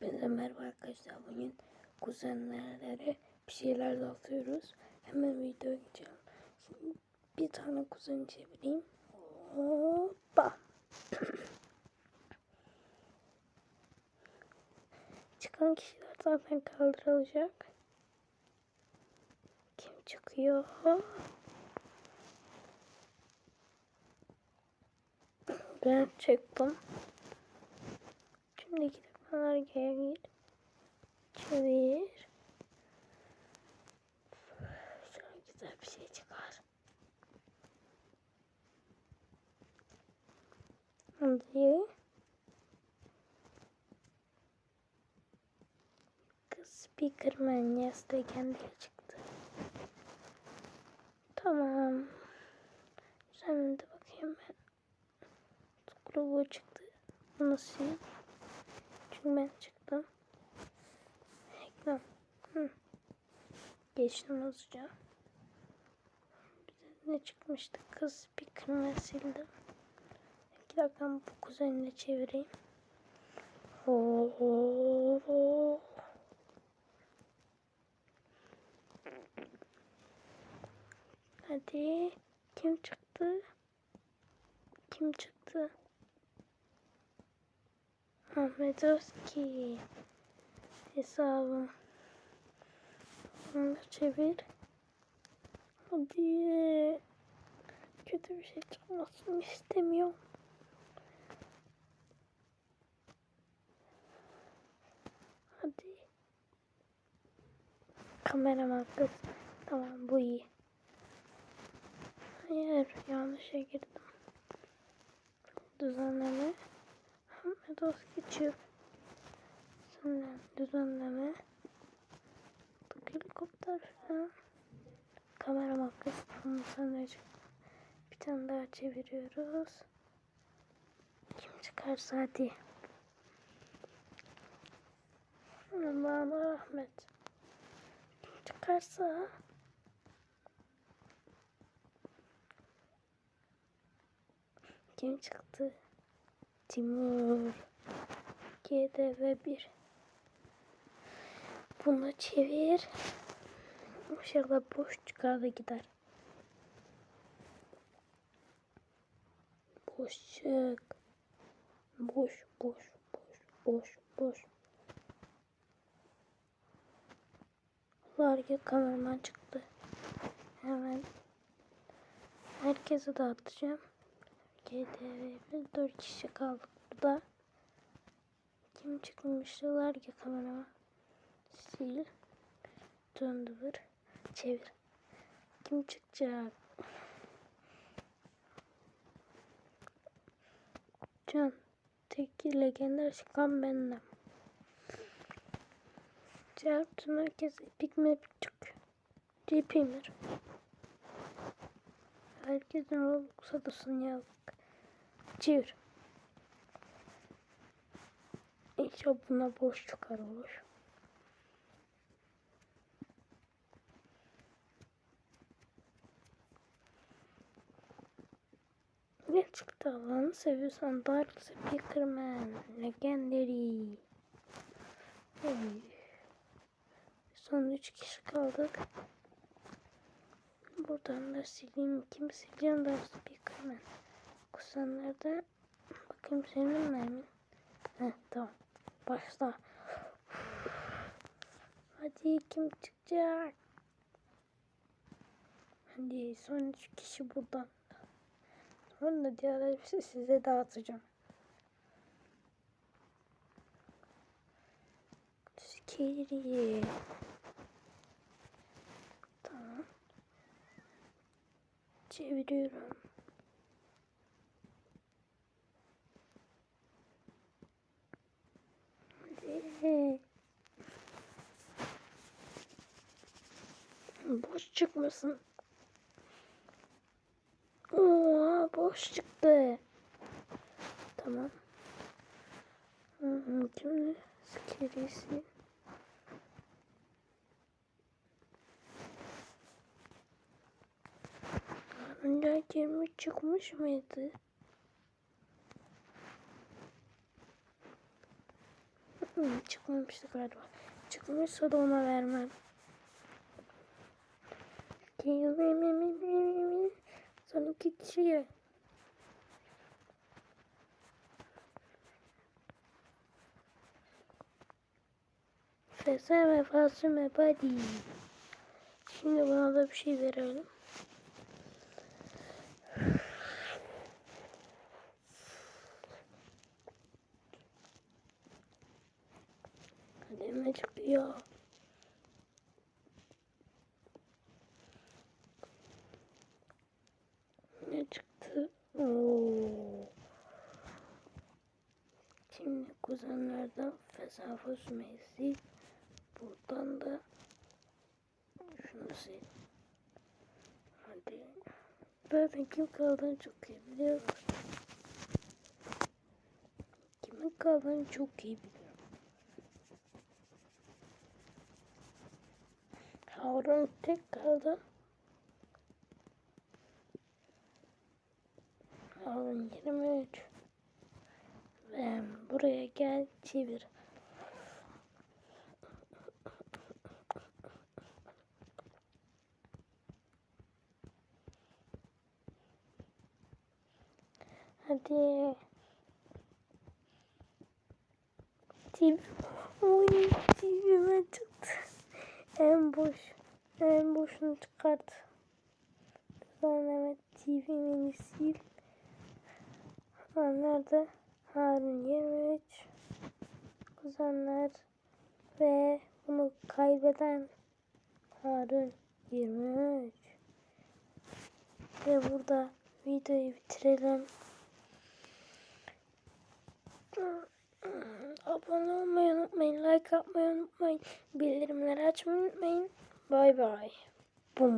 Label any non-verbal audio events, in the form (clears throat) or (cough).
Hepinize merhaba arkadaşlar. Bugün kuzenlere bir şeyler dağıtıyoruz. Hemen videoya geçelim. Şimdi bir tane kuzeni çevireyim. Hoppa. (clears throat) Çıkan kişiler zaten kaldırılacak. Kim çıkıyor? (clears throat) Ben çıktım. Şimdi gidip Harga'ya gir. Çevir. Şöyle güzel bir şey çıkar. Hadi. Speakerman yazdı kendine çıktı. Tamam. Şimdi bakayım ben. Grubu çıktı. Nasıl? Çünkü ben çıktım. Reklam. Hı. Geçtim hızlıca. Ne çıkmıştı? Kız bir kırmızı sildim. İki dakika bu kuzenine çevireyim. Oo. Hadi. Kim çıktı? Kim çıktı? Ahmet Özki hesabı. Onu çevir. Hadi. Kötü bir şey çıkmasını istemiyorum. Hadi. Kameraman kız. Tamam bu iyi. Hayır yanlışa girdim. Düzenleme. Öz geçiyor. Sonra düzenleme. Helikopter falan. Kamera makas. Tamam sonra bir tane daha çeviriyoruz. Kim çıkarsa hadi. Allah'ım rahmet. Kim çıkarsa. Kim çıktı? Timur. GDV 1. Bunu çevir. İnşallah boş çıkar da gider. Boş çık. Boş, boş, boş, boş, boş. Larga kameraman çıktı. Hemen herkese dağıtacağım. GDV 4 kişi kaldık burada. Kim çıkmışlar ki kamerama? Sil. Döndür. Çevir. Kim çıkacak? Can. Tek legender çıkan bendim. Çarptım herkes epik mi epik çık. Cipimir. Herkesin Roblox adısını yazdık. Çevir. İnşallah buna boş çıkar olur. Ne çıktı Allah'ını seviyorsan Dark Speakerman Legendary Oy. Son 3 kişi kaldık. Buradan da sileyim. Kim sileceğim Dark Speakerman. Kusanlarda bakayım senin mermin. Heh, tamam. Başla. Hadi kim çıkacak? Hadi son üç kişi buradan. Sonra da diğer hepsi size dağıtacağım. Scary. Tamam. Çeviriyorum. Hadi. Boş çıkmasın. Oo, boş çıktı. Tamam. Şimdi skerisi. Önce 20 çıkmış mıydı? Hmm, çıkmamıştı galiba. Çıkmışsa da ona vermem. Son iki kişiye. Fese ve Fasüme Badi. Şimdi buna da bir şey verelim. Hadi ne çıkıyor? Ne çıktı? Oo. Şimdi kuzenlerden fesafos mevzi. Buradan da şunu sil. Hadi. Zaten kim kaldığını çok iyi biliyorum. Kimin kaldığını çok iyi biliyorum. Harun tek kaldı. 23. Ve buraya gel çevir. Hadi. TV. Oy TV'me çıktı. En boş. En boşunu çıkart. Sonra evet TV'mi sil. Ha, nerede? Harun 23. Kuzenler. Ve bunu kaybeden Harun 23. Ve burada videoyu bitirelim. Abone olmayı unutmayın, like atmayı unutmayın, bildirimleri açmayı unutmayın. Bay bay.